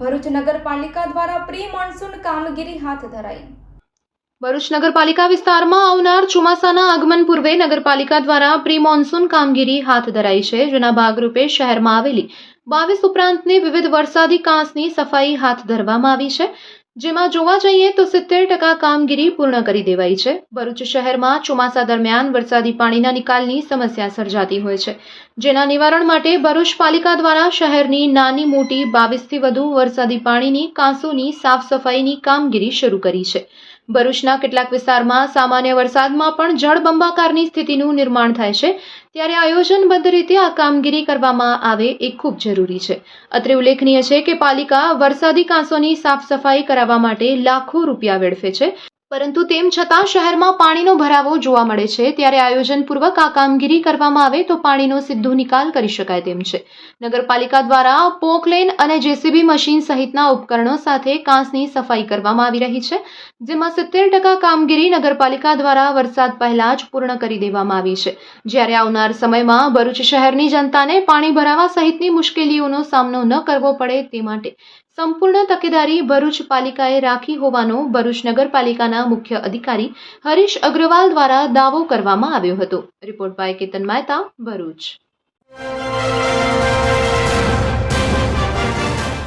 ભરૂચ નગરપાલિકા દ્વારા pre monsoon કામગીરી હાથ ધરાઈ. ભરૂચ નગરપાલિકા વિસ્તારમાં આવનાર ચોમાસાના આગમન પૂર્વે નગરપાલિકા દ્વારા પ્રી મોન્સૂન કામગીરી હાથ ધરાઈ છે, જેના ભાગરૂપે શહેરમાં આવેલી બાવીસ ઉપરાંતની વિવિધ વરસાદી કાંસની સફાઈ હાથ ધરવામાં આવી છે. જેમાં જોવા જઈએ તો સિત્તેર ટકા કામગીરી પૂર્ણ કરી દેવાઈ છે. ભરૂચ શહેરમાં ચોમાસા દરમિયાન વરસાદી પાણીના નિકાલની સમસ્યા સર્જાતી હોય છે. જેના નિવારણ માટે ભરૂચ પાલિકા દ્વારા શહેરની નાની મોટી બાવીસથી વધુ વરસાદી પાણીની, કાંસોની સાફ સફાઈની કામગીરી શરૂ કરી છે. ભરૂચના કેટલાક વિસ્તારમાં સામાન્ય વરસાદમાં પણ જળબંબાકારની સ્થિતિનું નિર્માણ થાય છે. ત્યારે આયોજનબદ્ધ રીતે આ કામગીરી કરવામાં આવે એ ખૂબ જરૂરી છે. અત્રે ઉલ્લેખનીય છે કે પાલિકા વરસાદી કાંસોની સાફ સફાઈ કરાવવા માટે લાખો રૂપિયા વેડફે છે. પરંતુ તેમ છતાં શહેરમાં પાણીનો ભરાવો જોવા મળે છે. ત્યારે આયોજનપૂર્વક આ કામગીરી કરવામાં આવે તો પાણીનો સીધો નિકાલ કરી શકાય તેમ છે. નગરપાલિકા દ્વારા પોકલેન અને જેસીબી મશીન સહિતના ઉપકરણો સાથે કાંસની સફાઈ કરવામાં આવી રહી છે. જેમાં સિત્તેર ટકા કામગીરી નગરપાલિકા દ્વારા વરસાદ પહેલા જ પૂર્ણ કરી દેવામાં આવી છે. જ્યારે આવનાર સમયમાં ભરૂચ શહેરની જનતાને પાણી ભરાવા સહિતની મુશ્કેલીઓનો સામનો ન કરવો પડે તે માટે સંપૂર્ણ તકેદારી ભરૂચ પાલિકાએ રાખી હોવાનો ભરૂચ નગરપાલિકાના મુખ્ય અધિકારી હરીશ અગ્રવાલ દ્વારા દાવો કરવામાં આવ્યો હતો. Report by Ketan Mehta, Bharuch.